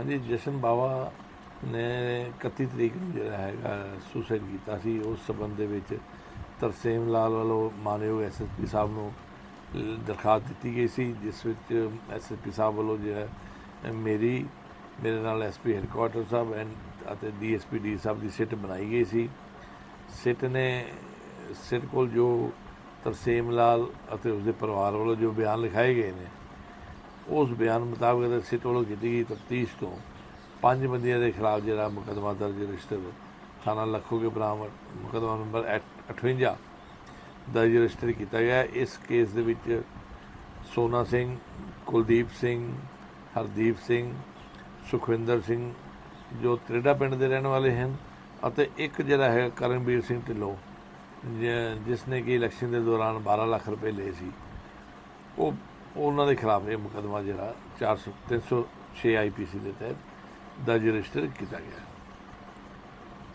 ਹਾਂਜੀ, ਜਸ਼ਨ ਬਾਵਾ ਨੇ 31 ਤਰੀਕ ਨੂੰ ਜਿਹੜਾ ਹੈਗਾ ਸੁਸਾਈਡ ਕੀਤਾ ਸੀ। ਉਸ ਸਬੰਧ ਦੇ ਵਿੱਚ ਤਰਸੇਮ ਲਾਲ ਵੱਲੋਂ ਮਾਨਯੋਗ ਐਸਐਸਪੀ ਸਾਹਿਬ ਨੂੰ ਦਰਖਾਸਤ ਦਿੱਤੀ ਗਈ ਸੀ, ਜਿਸ ਵਿੱਚ ਐਸਐਸਪੀ ਸਾਹਿਬ ਵੱਲੋਂ ਜਿਹੜਾ ਮੇਰੀ, ਮੇਰੇ ਨਾਲ ਐਸਪੀ ਹੈਡਕੁਆਟਰ ਸਾਹਿਬ ਐਂਡ ਅਤੇ ਡੀਐਸਪੀ ਡੀ ਸਾਹਿਬ ਦੀ ਸਿੱਟ ਬਣਾਈ ਗਈ ਸੀ। ਸਿੱਟ ਨੇ, ਸਿੱਟ ਕੋਲ ਜੋ ਤਰਸੇਮ ਲਾਲ ਅਤੇ ਉਸਦੇ ਪਰਿਵਾਰ ਵੱਲੋਂ ਜੋ ਬਿਆਨ ਲਿਖਾਏ ਗਏ ਨੇ ਉਸ ਬਿਆਨ ਮੁਤਾਬਕ ਅਤੇ ਸਿੱਟ ਵੱਲੋਂ ਕੀਤੀ ਗਈ ਤਫਤੀਸ਼ ਤੋਂ। ਪੰਜ ਬੰਦਿਆਂ ਦੇ ਖਿਲਾਫ ਜਿਹੜਾ ਮੁਕੱਦਮਾ ਦਰਜ ਰਜਿਸਟਰ ਥਾਣਾ ਲੱਖੋਗੇ ਬਰਾਮਦ, ਮੁਕੱਦਮਾ ਨੰਬਰ 58 ਦਰਜ ਰਜਿਸਟਰ ਕੀਤਾ ਗਿਆ ਇਸ ਕੇਸ ਦੇ ਵਿੱਚ ਸੋਨਾ ਸਿੰਘ, ਕੁਲਦੀਪ ਸਿੰਘ, ਹਰਦੀਪ ਸਿੰਘ, ਸੁਖਵਿੰਦਰ ਸਿੰਘ, ਜੋ ਤ੍ਰਿਡਾ ਪਿੰਡ ਦੇ ਰਹਿਣ ਵਾਲੇ ਹਨ ਅਤੇ ਇੱਕ ਜਿਹੜਾ ਹੈ ਕਰਨਵੀਰ ਸਿੰਘ ਢਿੱਲੋਂ ਜਿਸ ਨੇ ਕਿ ਇਲੈਕਸ਼ਨ ਦੇ ਦੌਰਾਨ 12 ਲੱਖ ਰੁਪਏ ਲਏ ਸੀ। ਉਹ ਉਹਨਾਂ ਦੇ ਖਿਲਾਫ ਇਹ ਮੁਕੱਦਮਾ ਜਿਹੜਾ 400 306 ਆਈਪੀਸੀ ਦੇ ਤਹਿਤ ਦਰਜ ਰਜਿਸਟਰ ਕੀਤਾ ਗਿਆ।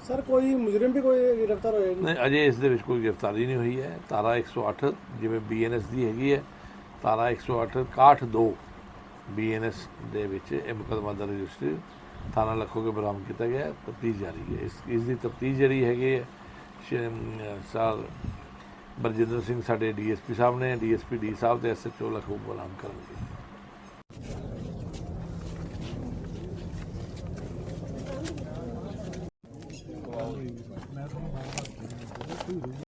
ਸਰ ਕੋਈ ਮੁਜਰਮ ਵੀ ਕੋਈ ਗ੍ਰਿਫਤਾਰ ਨੇ? ਨਹੀਂ ਅਜੇ ਇਸ ਦੇ ਵਿੱਚ ਕੋਈ ਗ੍ਰਿਫਤਾਰੀ ਨਹੀਂ ਹੋਈ ਹੈ। ਧਾਰਾ 108 ਜਿਵੇਂ ਬੀਐਨਐਸ ਦੀ ਹੈਗੀ ਹੈ ਧਾਰਾ 108 62 ਬੀਐਨਐਸ ਦੇ ਵਿੱਚ ਇਹ ਮੁਕੱਦਮਾ ਦਰਜ ਰਜਿਸਟਰ ਥਾਣਾ ਲੱਖੋਗੇ ਬਰਾਮਦ ਕੀਤਾ ਗਿਆ ਤਫਤੀਸ਼ ਜਾਰੀ ਹੈ। ਇਸ ਇਸ ਦੀ ਤਫਤੀਸ਼ ਜਿਹੜੀ ਹੈਗੀ ਹੈ ਸਰ ਬਰਜਿੰਦਰ ਸਿੰਘ ਸਾਡੇ ਡੀਐਸਪੀ ਸਾਹਿਬ ਨੇ ਡੀਐਸਪੀ ਡੀ ਸਾਹਿਬ ਤੇ ਐਸਐਚਓ ਲਖੂ ਬਲਾਮ ਕਰਨਗੇ ਮੈਂ ਤੁਹਾਨੂੰ ਬਾਰ-ਬਾਰ